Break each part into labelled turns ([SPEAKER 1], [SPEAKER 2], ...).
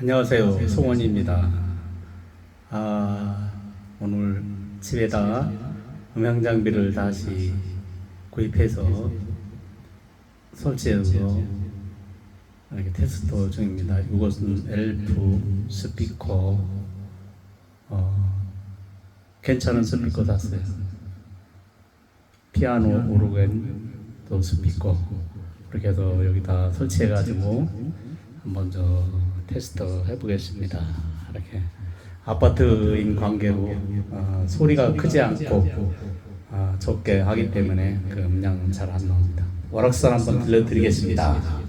[SPEAKER 1] 안녕하세요. 송원입니다. 아, 오늘 집에다 음향 장비를 다시 구입해서 설치해서 이렇게 테스트 중입니다. 이것은 엘프 스피커 어, 괜찮은 스피커 샀어요. 피아노 오르겐 또 스피커 이렇게 해서 여기다 설치해가지고 한번 저 테스트 해보겠습니다. 이렇게 아파트인 관계로 어, 소리가 크지 않고 어, 적게 하기 때문에 그 음량은 잘 안 나옵니다. 월악산 한번 들려드리겠습니다.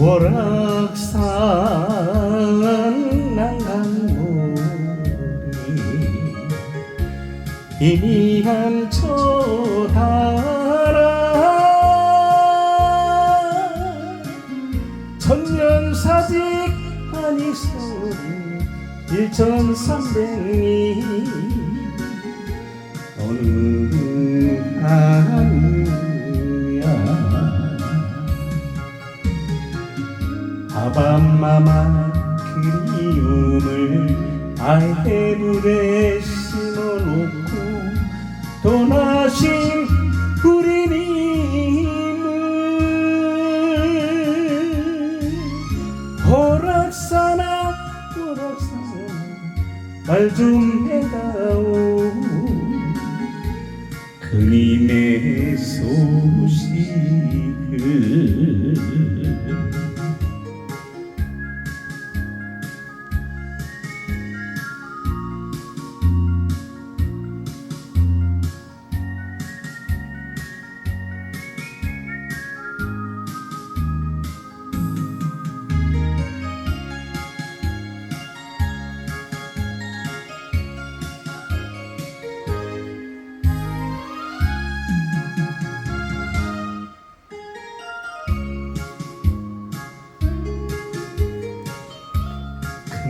[SPEAKER 1] 월악산 난강물이 희미한 초달아 천년사직 아니 소리 일천삼백리 어느 하 아밤마마 그리움을 알테물에 심어놓고 떠나신 우리님을 호락사나 호락사나 말좀 해다오. 그님의 소식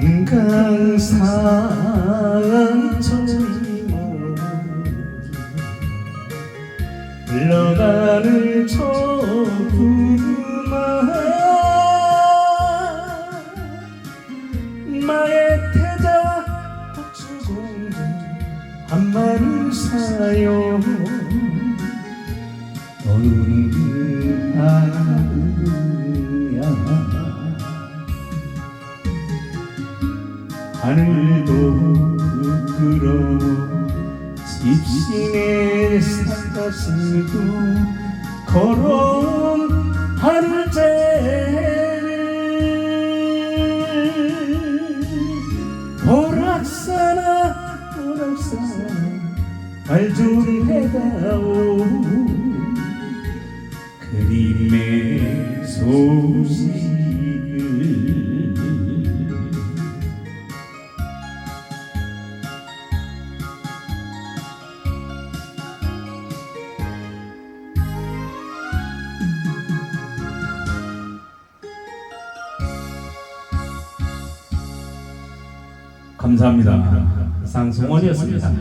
[SPEAKER 1] 금강산 저이모 흘러가는 저 구름아 마의 태자 박수공주 한 마리 사요 어느 하늘도 부끄러 집신의 산가슴도 걸어온 하늘제 오락사나 오락사나 말좀 해다오 그림의 소식 감사합니다. 상송원이었습니다.